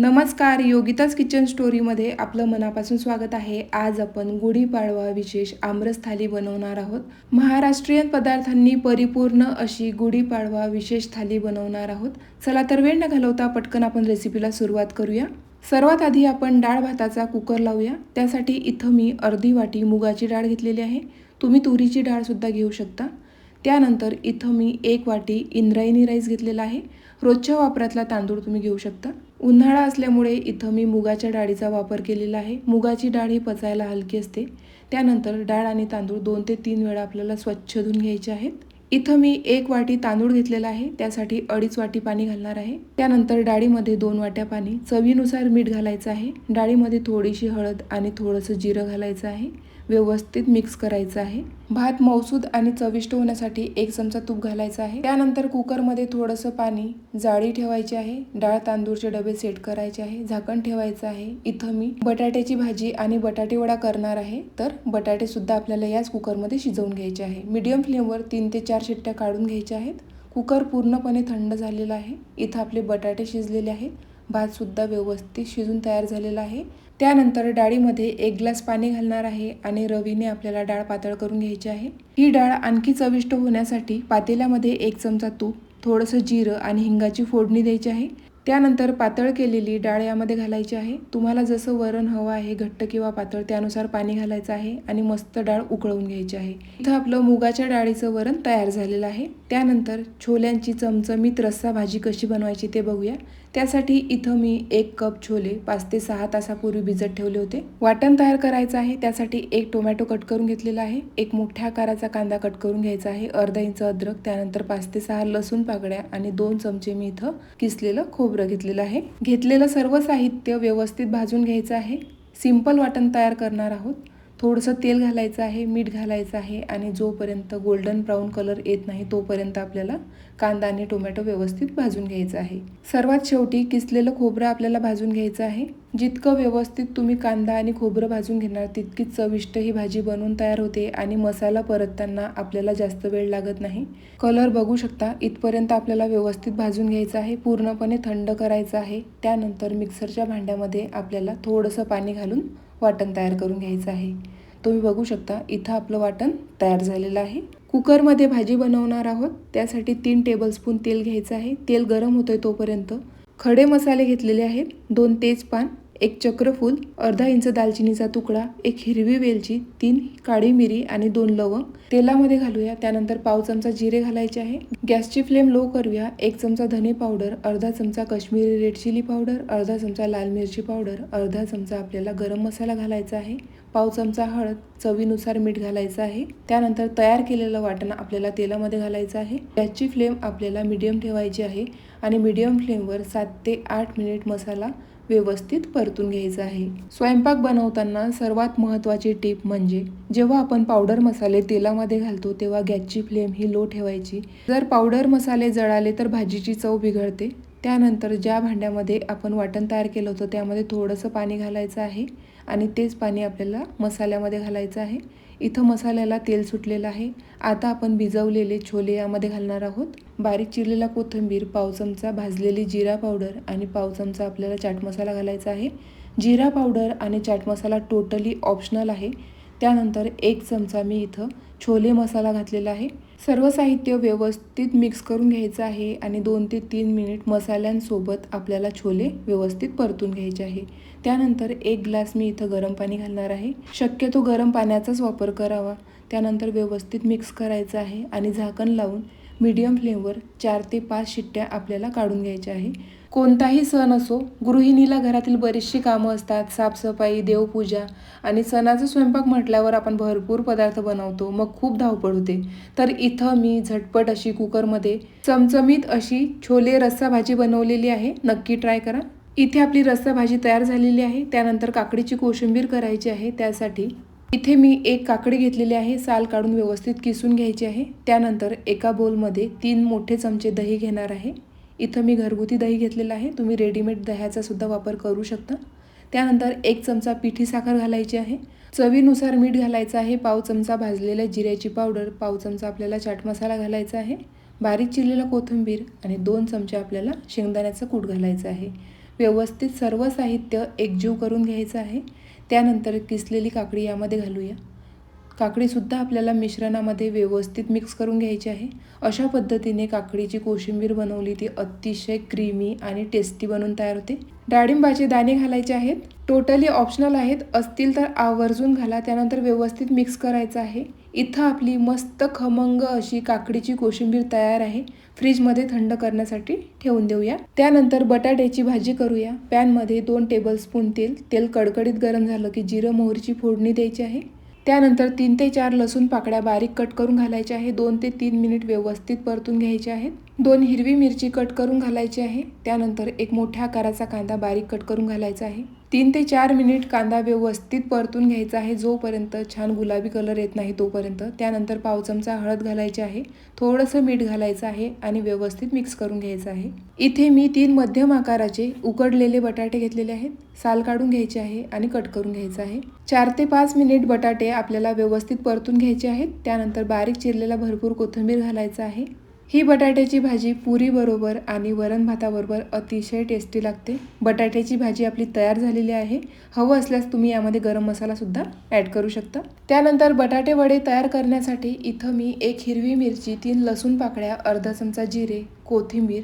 नमस्कार योगिताच किचन स्टोरीमध्ये आपलं मनापासून स्वागत आहे. आज आपण गुढीपाडवा विशेष आमरस थाली बनवणार आहोत. महाराष्ट्रीयन पदार्थांनी परिपूर्ण अशी गुढीपाडवा विशेष थाली बनवणार आहोत. चला तर वेळ न घालवता पटकन आपण रेसिपीला सुरुवात करूया. सर्वात आधी आपण डाळ भाताचा कुकर लावूया. त्यासाठी इथं मी अर्धी वाटी मुगाची डाळ घेतलेली आहे. तुम्ही तुरीची डाळसुद्धा घेऊ शकता. त्यानंतर इथं मी एक वाटी इंद्रायणी राईस घेतलेला आहे. रोजच्या वापरातला तांदूळ तुम्ही घेऊ शकता. उन्हाळा असल्यामुळे इथं मी मुगाच्या डाळीचा वापर केलेला आहे. मुगाची डाळ ही पचायला हलकी असते. त्यानंतर डाळ आणि तांदूळ दोन ते तीन वेळा आपल्याला स्वच्छ धुवून घ्यायचे आहेत. इथं मी एक वाटी तांदूळ घेतलेला आहे. त्यासाठी अडीच वाटी पाणी घालणार आहे. त्यानंतर डाळीमध्ये दोन वाट्या पाणी. चवीनुसार मीठ घालायचं आहे. डाळीमध्ये थोडीशी हळद आणि थोडंसं जिरं घालायचं आहे. व्यवस्थित मिक्स करायचं आहे. भात मौसूद आणि चविष्ट होण्यासाठी एक चमचा तूप घालायचा आहे. त्यानंतर कुकरमध्ये थोडंसं पाणी जाळी ठेवायची आहे. डाळ तांदूळचे डबे सेट करायचे आहे. झाकण ठेवायचं आहे. इथं मी बटाट्याची भाजी आणि बटाटे वडा करणार आहे. तर बटाटे सुद्धा आपल्याला याच कुकरमध्ये शिजवून घ्यायचे आहे. मीडियम फ्लेमवर तीन ते चार शिट्ट्या काढून घ्यायच्या आहेत. कुकर पूर्णपणे थंड झालेला आहे. इथं आपले बटाटे शिजलेले आहेत. भातसुद्धा व्यवस्थित शिजून तयार झालेला आहे. त्यानंतर डाळीमध्ये एक ग्लास पाणी घालणार आहे आणि रवीने आपल्याला डाळ पातळ करून घ्यायची आहे. ही डाळ आणखी चविष्ट होण्यासाठी पातेल्यामध्ये एक चमचा तूप थोडंसं जिरं आणि हिंगाची फोडणी द्यायची आहे. त्यानंतर पातळ केलेली डाळ यामध्ये घालायची आहे. तुम्हाला जसं वरण हवं आहे घट्ट किंवा पातळ त्यानुसार पाणी घालायचं आहे आणि मस्त डाळ उकळवून घ्यायची आहे. इथं आपलं मुगाच्या डाळीचं वरण तयार झालेलं आहे. त्यानंतर छोल्यांची चमचमीत रस्सा भाजी कशी बनवायची ते बघूया. त्यासाठी इथं मी एक कप छोले पाच ते सहा तासापूर्वी भिजत ठेवले होते. वाटण तयार करायचं आहे त्यासाठी एक टोमॅटो कट करून घेतलेला आहे एक मोठ्या आकाराचा कांदा कट करून घ्यायचा आहे अर्धा इंच अद्रक त्यानंतर पाच ते सहा लसूण पाकड्या आणि दोन चमचे मी इथं किसलेलं खोबरं घेतलेलं आहे. घेतलेलं सर्व साहित्य व्यवस्थित भाजून घ्यायचं आहे. सिंपल वाटण तयार करणार आहोत. थोडंसं तेल घालायचं आहे मीठ घालायचं आहे आणि जोपर्यंत गोल्डन ब्राऊन कलर येत नाही तोपर्यंत आपल्याला कांदा आणि टोमॅटो व्यवस्थित भाजून घ्यायचं आहे. सर्वात शेवटी किसलेलं खोबरं आपल्याला भाजून घ्यायचं आहे. जितकं व्यवस्थित तुम्ही कांदा आणि खोबरं भाजून घेणार तितकीच चविष्ट ही भाजी बनवून तयार होते आणि मसाला परतताना आपल्याला जास्त वेळ लागत नाही. कलर बघू शकता इथपर्यंत आपल्याला व्यवस्थित भाजून घ्यायचं आहे पूर्णपणे थंड करायचं आहे. त्यानंतर मिक्सरच्या भांड्यामध्ये आपल्याला थोडंसं पाणी घालून वाटण तयार करून घ्यायचं आहे. तुम्ही बघू शकता इथं आपलं वाटण तयार झालेलं आहे. कुकरमध्ये भाजी बनवणार आहोत. त्यासाठी तीन टेबलस्पून तेल घ्यायचं आहे. तेल गरम होतोय तोपर्यंत. खडे मसाले घेतलेले आहेत. दोन तेजपान एक चक्रफूल अर्धा इंच दालचिनीचा तुकडा एक हिरवी वेलची तीन काळी मिरी आणि दोन लवंग. तेलामध्ये घालूया. त्यानंतर पाव चमचा जिरे घालायचे आहे. गॅसची फ्लेम लो करूया. एक चमचा धने पावडर अर्धा चमचा काश्मीरी रेड चिली पावडर अर्धा चमचा लाल मिरची पावडर अर्धा चमचा आपल्याला गरम मसाला घालायचा आहे. पाव चमचा हळद चवीनुसार मीठ घालायचं आहे. त्यानंतर तयार केलेलं वाटण आपल्याला तेलामध्ये घालायचं आहे. गॅसची फ्लेम आपल्याला मीडियम ठेवायची आहे आणि मीडियम फ्लेमवर सात ते आठ मिनिट मसाला व्यवस्थित परतून घ्यायचं आहे. स्वयंपाक बनवताना सर्वात महत्त्वाची टीप म्हणजे जेव्हा आपण पावडर मसाले तेलामध्ये घालतो तेव्हा गॅसची फ्लेम ही लो ठेवायची. जर पावडर मसाले जळाले तर भाजीची चव बिघडते. त्यानंतर ज्या भांड्यामध्ये आपण वाटण तयार केलं होतं त्यामध्ये थोडंसं पाणी घालायचं आहे आणि तेच पाणी आपल्याला मसाल्यामध्ये घालायचं आहे. इथं मसाल्याला तेल सुटलेलं आहे. आता आपण भिजवलेले छोले यामध्ये घालणार आहोत. बारीक चिरलेला कोथिंबीर पाव चमचा भाजलेली जिरा पावडर आणि पाव चमचा आपल्याला चाट मसाला घालायचा आहे. जिरा पावडर आणि चाट मसाला टोटली ऑप्शनल आहे. त्यानंतर एक चमचा मी इथं छोले मसाला घातलेला आहे. सर्व साहित्य व्यवस्थित मिक्स करून घ्यायचं आहे आणि दोन ते तीन मिनिट मसाल्यांसोबत आपल्याला छोले व्यवस्थित परतून घ्यायचे आहे. त्यानंतर एक ग्लास मी इथं गरम पाणी घालणार आहे. शक्यतो गरम पाण्याचाच वापर करावा. त्यानंतर व्यवस्थित मिक्स करायचं आहे आणि झाकण लावून मीडियम फ्लेमवर चार ते पाच शिट्ट्या आपल्याला काढून घ्यायच्या आहे. कोणताही सण असो गृहिणीला घरातील बरीचशी कामं असतात साफसफाई देवपूजा आणि सणाचा स्वयंपाक म्हटल्यावर आपण भरपूर पदार्थ बनवतो. मग खूप धावपळ होते. तर इथं मी झटपट अशी कुकरमध्ये चमचमीत अशी छोले रस्सा भाजी बनवलेली आहे. नक्की ट्राय करा. इथे आपली रस्सा भाजी तयार झालेली आहे. त्यानंतर काकडीची कोशिंबीर करायची आहे. त्यासाठी इथे मी एक काकडी घेतलेली आहे. साल काढून व्यवस्थित किसून घ्यायची आहे. त्यानंतर एका बोलमध्ये तीन मोठे चमचे दही घेणार आहे. इथं मी घरगुती दही घेतलेलं आहे. तुम्ही रेडीमेड दह्याचा सुद्धा वापर करू शकता. त्यानंतर एक चमचा पिठी साखर घालायची आहे. चवीनुसार मीठ घालायचं आहे. पाव चमचा भाजलेल्या जिऱ्याची पावडर पाव चमचा आपल्याला चाट मसाला घालायचा आहे. बारीक चिरलेला कोथिंबीर आणि दोन चमचे आपल्याला शेंगदाण्याचं कूट घालायचं आहे. व्यवस्थित सर्व साहित्य एकजीव करून घ्यायचं आहे. त्यानंतर किसलेली काकडी यामध्ये घालूया. काकडीसुद्धा आपल्याला मिश्रणामध्ये व्यवस्थित मिक्स करून घ्यायची आहे. अशा पद्धतीने काकडीची कोशिंबीर बनवली ती अतिशय क्रीमी आणि टेस्टी बनून तयार होते. डाळिंबाचे दाणे घालायचे आहेत. टोटली ऑप्शनल आहेत. असतील तर आवर्जून घाला. त्यानंतर व्यवस्थित मिक्स करायचं आहे. इथं आपली मस्त खमंग अशी काकडीची कोशिंबीर तयार आहे. फ्रीजमध्ये थंड करण्यासाठी ठेवून देऊया. त्यानंतर बटाट्याची भाजी करूया. पॅनमध्ये दोन टेबलस्पून तेल. तेल कडकडीत गरम झालं की जिरं मोहरीची फोडणी द्यायची आहे. त्यानंतर तीन ते चार लसूण पाकळ्या बारीक कट करून घालायच्या आहे. दोन ते तीन मिनिट व्यवस्थित परतून घ्यायचे आहेत. दोन हिरवी मिरची कट करून घालायची आहे. त्यानंतर एक मोठ्या आकाराचा कांदा बारीक कट करून घालायचा आहे. तीन ते चार मिनिट कांदा व्यवस्थित परतून घ्यायचा आहे. जोपर्यंत छान गुलाबी कलर येत नाही तोपर्यंत. त्यानंतर पाव चमचा हळद घालायची आहे. थोडंसं मीठ घालायचं आहे आणि व्यवस्थित मिक्स करून घ्यायचं आहे. इथे मी तीन मध्यम आकाराचे उकडलेले बटाटे घेतलेले आहेत. साल काढून घ्यायचे आहे आणि कट करून घ्यायचं आहे. चार ते पाच मिनिट बटाटे आपल्याला व्यवस्थित परतून घ्यायचे आहेत. त्यानंतर बारीक चिरलेला भरपूर कोथिंबीर घालायचा आहे. ही बटाट्याची भाजी पुरीबरोबर आणि वरण भाताबरोबर अतिशय टेस्टी लागते. बटाट्याची भाजी आपली तयार झालेली आहे. हवं असल्यास तुम्ही यामध्ये गरम मसालासुद्धा ॲड करू शकता. त्यानंतर बटाटे वडे तयार करण्यासाठी इथं मी एक हिरवी मिरची तीन लसूण पाकळ्या अर्धा चमचा जिरे कोथिंबीर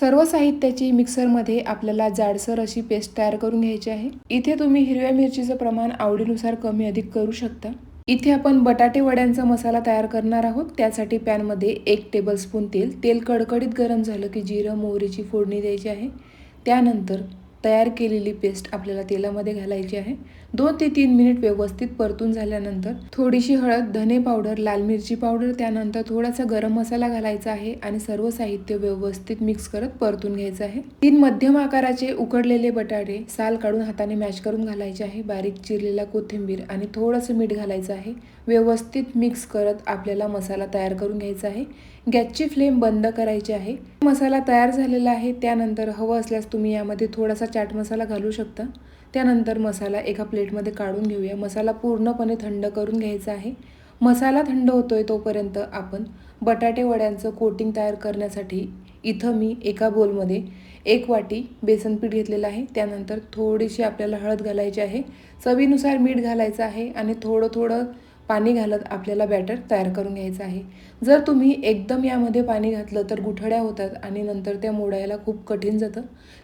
सर्व साहित्याची मिक्सरमध्ये आपल्याला जाडसर अशी पेस्ट तयार करून घ्यायची आहे. इथे तुम्ही हिरव्या मिरचीचं प्रमाण आवडीनुसार कमी अधिक करू शकता. इथे आपण बटाटे वड्यांचा मसाला तयार करणार आहोत. त्यासाठी पॅनमध्ये एक टेबलस्पून तेल. तेल कडकडीत गरम झालं की जिरं मोहरीची फोडणी द्यायची आहे. त्यानंतर तयार केलेली पेस्ट आपल्याला तेलामध्ये घालायची आहे. दोन ते तीन मिनिट व्यवस्थित परतून झाल्यानंतर थोडीशी हळद धने पावडर लाल मिरची पावडर त्यानंतर थोडासा गरम मसाला घालायचा आहे आणि सर्व साहित्य व्यवस्थित मिक्स करत परतून घ्यायचं आहे. तीन मध्यम आकाराचे उकडलेले बटाटे साल काढून हाताने मॅश करून घालायचे आहे. बारीक चिरलेला कोथिंबीर आणि थोडंसं मीठ घालायचं आहे. व्यवस्थित मिक्स करत आपल्याला मसाला तयार करून घ्यायचा आहे. गॅसची फ्लेम बंद करायची आहे. मसाला तयार झालेला आहे. त्यानंतर हवं असल्यास तुम्ही यामध्ये थोडासा चाट मसाला घालू शकता. त्यानंतर मसाला एका प्लेटमध्ये काढून घेऊया. मसाला पूर्णपणे थंड करून घ्यायचा आहे. मसाला थंड होतोय तोपर्यंत आपण बटाटे वड्यांचं कोटिंग तयार करण्यासाठी इथं मी एका बोलमध्ये एक वाटी बेसन पीठ घेतलेलं आहे. त्यानंतर थोडीशी आपल्याला हळद घालायची आहे. चवीनुसार मीठ घालायचं आहे आणि थोडं थोडं पाणी घालत आपल्याला बॅटर तयार करून घ्यायचं आहे. जर तुम्ही एकदम यामध्ये पाणी घातलं तर गुठळ्या होतात आणि नंतर त्या मोडायला खूप कठीण जातं.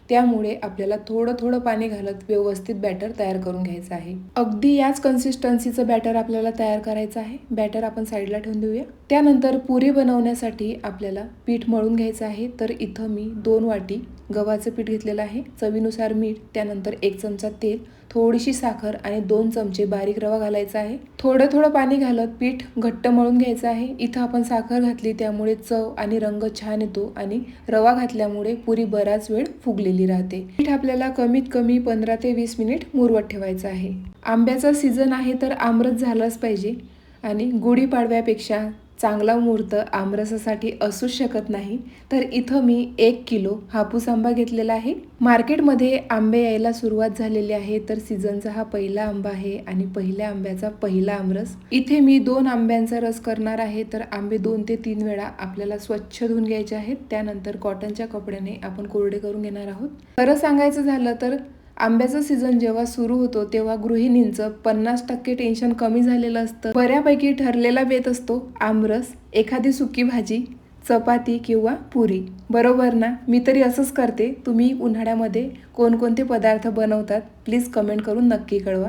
त्यामुळे आपल्याला थोडं थोडं पाणी घालत व्यवस्थित बॅटर तयार करून घ्यायचं आहे. अगदी याच कन्सिस्टन्सीचं बॅटर आपल्याला तयार करायचं आहे. बॅटर आपण साईडला ठेवून देऊया. त्यानंतर पुरी बनवण्यासाठी आपल्याला पीठ मळून घ्यायचं आहे. तर इथं मी दोन वाटी गव्हाचं पीठ घेतलेलं आहे. चवीनुसार मीठ त्यानंतर एक चमचा तेल थोडीशी साखर आणि दोन चमचे बारीक रवा घालायचा आहे. थोडं थोडं पाणी घालत पीठ घट्ट मळून घ्यायचं आहे. इथं आपण साखर घातली त्यामुळे चव आणि रंग छान येतो आणि रवा घातल्यामुळे पुरी बराच वेळ फुगलेली राहते. पीठ आपल्याला कमीत कमी पंधरा ते वीस मिनिट मुरवत ठेवायचं आहे. आंब्याचा सीझन आहे तर आमरस झालंच पाहिजे आणि गुढीपाडव्यापेक्षा चांगला मुहूर्त आमरसासाठी असूच शकत नाही तर इथं मी एक किलो हापूस आंबा घेतलेला आहे. मार्केटमध्ये आंबे यायला सुरुवात झालेली आहे तर सीझनचा हा पहिला आंबा आहे आणि पहिल्या आंब्याचा पहिला आमरस. इथे मी दोन आंब्यांचा रस करणार आहे तर आंबे दोन ते तीन वेळा आपल्याला स्वच्छ धुवून घ्यायचे आहेत. त्यानंतर कॉटनच्या कपड्याने आपण कोरडे करून घेणार आहोत. खरं सांगायचं झालं तर आंब्याचं सीझन जेव्हा सुरू होतो तेव्हा गृहिणींचं पन्नास टक्के टेन्शन कमी झालेलं असतं. बऱ्यापैकी ठरलेला बेत असतो आमरस एखादी सुकी भाजी चपाती किंवा पुरी. बरोबर ना? मी तरी असंच करते. तुम्ही उन्हाळ्यामध्ये कोणकोणते पदार्थ बनवतात प्लीज कमेंट करून नक्की कळवा.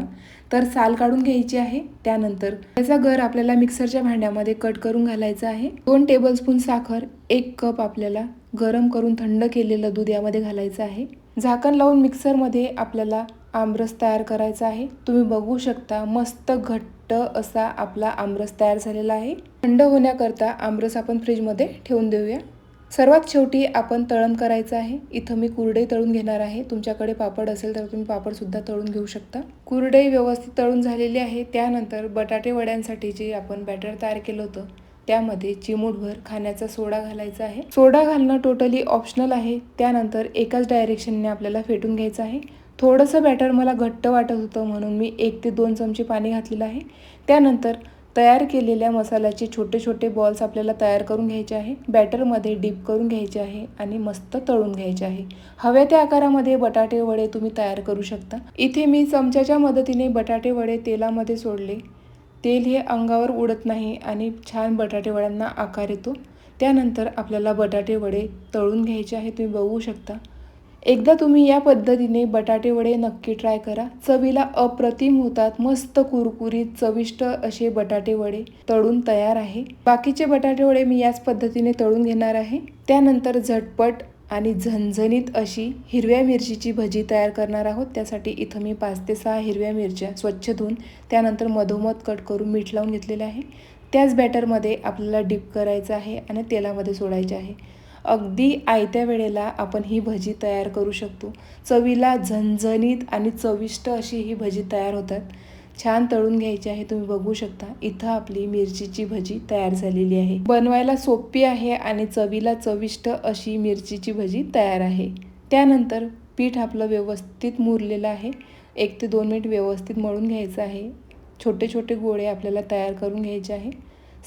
तर साल काढून घ्यायची आहे त्यानंतर त्याचा गर आपल्याला मिक्सरच्या भांड्यामध्ये कट करून घालायचा आहे. दोन टेबलस्पून साखर एक कप आपल्याला गरम करून थंड केलेलं दूध यामध्ये घालायचं आहे. झाकण लावून मिक्सरमध्ये आपल्याला आमरस तयार करायचा आहे. तुम्ही बघू शकता मस्त घट्ट असा आपला आमरस तयार झालेला आहे. थंड होण्याकरता आमरस आपण फ्रीजमध्ये ठेवून देऊया. सर्वात शेवटी आपण तळण करायचं आहे. इथं मी कुरडई तळून घेणार आहे. तुमच्याकडे पापड असेल तर तुम्ही पापडसुद्धा तळून घेऊ शकता. कुरडई व्यवस्थित तळून झालेली आहे. त्यानंतर बटाटे वड्यांसाठी जे आपण बॅटर तयार केलं होतं त्यामध्ये चिमूटभर खाण्याचा सोडा घालायचा आहे. सोडा घालणं टोटली ऑप्शनल आहे. त्यानंतर एकाच डायरेक्शनने आपल्याला फेटून घ्यायचं आहे. थोडंसं बॅटर मला घट्ट वाटत होतं म्हणून मी एक ते दोन चमचे पाणी घातलेलं आहे. त्यानंतर तयार केलेल्या मसाल्याचे छोटे छोटे बॉल्स आपल्याला तयार करून घ्यायचे आहे. बॅटरमध्ये डीप करून घ्यायचे आहे आणि मस्त तळून घ्यायचे आहे. हव्या त्या आकारामध्ये बटाटे वडे तुम्ही तयार करू शकता. इथे मी चमच्याच्या मदतीने बटाटे वडे तेलामध्ये सोडले. तेल हे अंगावर उडत नाही आणि छान बटाटेवड्यांना आकार येतो. त्यानंतर आपल्याला बटाटेवडे तळून घ्यायचे आहे तुम्ही बघू शकता. एकदा तुम्ही या पद्धतीने बटाटेवडे नक्की ट्राय करा. चवीला अप्रतिम होतात. मस्त कुरकुरीत चविष्ट असे बटाटेवडे तळून तयार आहे. बाकीचे बटाटेवडे मी याच पद्धतीने तळून घेणार आहे. त्यानंतर झटपट आणि झणझणीत अशी हिरव्या मिरचीची भजी तयार करणार आहोत. त्यासाठी इथं मी पाच ते सहा हिरव्या मिरच्या स्वच्छ धुवून त्यानंतर मधोमध कट करून मीठ लावून घेतलेलं आहे. त्याच बॅटरमध्ये आपल्याला डिप करायचं आहे आणि तेलामध्ये सोडायचे आहे. अगदी आयत्या वेळेला आपण ही भजी तयार करू शकतो. चवीला झणझणीत आणि चविष्ट अशी ही भजी तयार होतात. छान तळून घ्यायची आहे तुम्ही बघू शकता. इथं आपली मिरचीची भजी तयार झालेली आहे. बनवायला सोपी आहे आणि चवीला चविष्ट अशी मिरचीची भजी तयार आहे. त्यानंतर पीठ आपलं व्यवस्थित मुरलेलं आहे. एक ते दोन मिनिट व्यवस्थित मळून घ्यायचं आहे. छोटे छोटे गोळे आपल्याला तयार करून घ्यायचे आहे.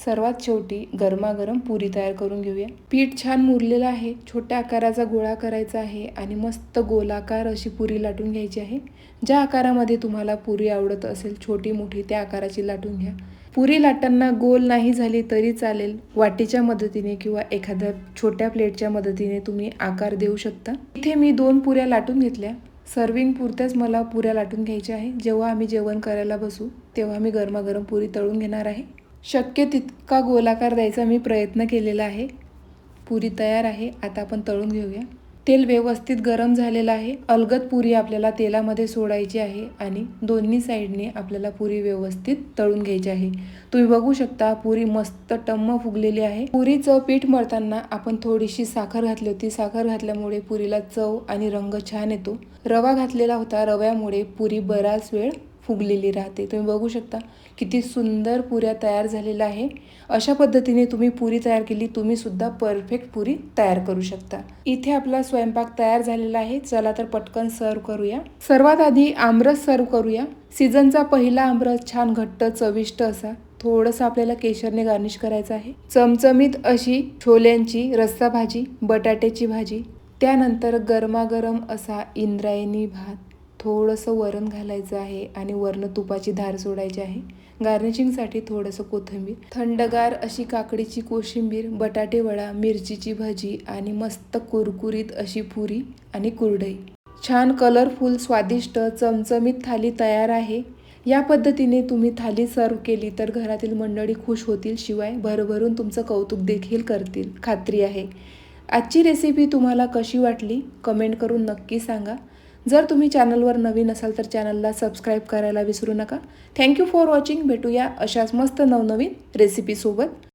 सर्वात शेवटी गरमागरम पुरी तयार करून घेऊया. पीठ छान मुरलेलं आहे. छोट्या आकाराचा गोळा करायचा आहे आणि मस्त गोलाकार अशी पुरी लाटून घ्यायची आहे. ज्या आकारामध्ये तुम्हाला पुरी आवडत असेल छोटी मोठी त्या आकाराची लाटून घ्या. पुरी लाटांना गोल नाही झाली तरी चालेल. वाटीच्या मदतीने किंवा एखाद्या छोट्या प्लेटच्या मदतीने तुम्ही आकार देऊ शकता. इथे मी दोन पुऱ्या लाटून घेतल्या. सर्विंग पुरत्याच मला पुऱ्या लाटून घ्यायच्या आहे. जेव्हा आम्ही जेवण करायला बसू तेव्हा मी गरमागरम पुरी तळून घेणार आहे. शक्य तितका गोलाकार द्यायचा मी प्रयत्न केलेला आहे. पुरी तयार आहे. आता आपण तळून घेऊया. तेल व्यवस्थित गरम झालेलं आहे. अलगद पुरी आपल्याला तेलामध्ये सोडायची आहे आणि दोन्ही साईडने आपल्याला पुरी व्यवस्थित तळून घ्यायची आहे. तुम्ही बघू शकता पुरी मस्त टम्म फुगलेली आहे. पुरीचं पीठ मळताना आपण थोडीशी साखर घातली होती. साखर घातल्यामुळे पुरीला चव आणि रंग छान येतो. रवा घातलेला होता. रव्यामुळे पुरी बराच वेळ फुगलेली राहते. तुम्ही बघू शकता किती सुंदर पुऱ्या तयार झालेल्या आहे. अशा पद्धतीने तुम्ही पुरी तयार केली तुम्ही सुद्धा परफेक्ट पुरी तयार करू शकता. इथे आपला स्वयंपाक तयार झालेला आहे. चला तर पटकन सर्व करूया. सर्वात आधी आमरस सर्व करूया. सीझनचा पहिला आमरस छान घट्ट चविष्ट असा. थोडंसं आपल्याला केशरने गार्निश करायचं आहे. चमचमीत अशी छोल्यांची रस्सा भाजी बटाट्याची भाजी त्यानंतर गरमागरम असा इंद्रायणी भात. थोडंसं वरण घालायचं आहे आणि वरण तुपाची धार सोडायची आहे. गार्निशिंगसाठी थोडंसं कोथिंबीर थंडगार अशी काकडीची कोशिंबीर बटाटे वडा मिरचीची भजी आणि मस्त कुरकुरीत अशी पुरी आणि कुरडई. छान कलरफुल स्वादिष्ट चमचमीत थाली तयार आहे. या पद्धतीने तुम्ही थाली सर्व केली तर घरातील मंडळी खुश होतील शिवाय भरभरून तुमचं कौतुक देखील करतील. खात्री आहे. आजची रेसिपी तुम्हाला कशी वाटली? कमेंट करून नक्की सांगा. जर तुम्ही चॅनलवर नवीन असाल तर चॅनलला सबस्क्राईब करायला विसरू नका. थँक्यू फॉर वॉचिंग भेटूया अशाच मस्त नवनवीन रेसिपीसोबत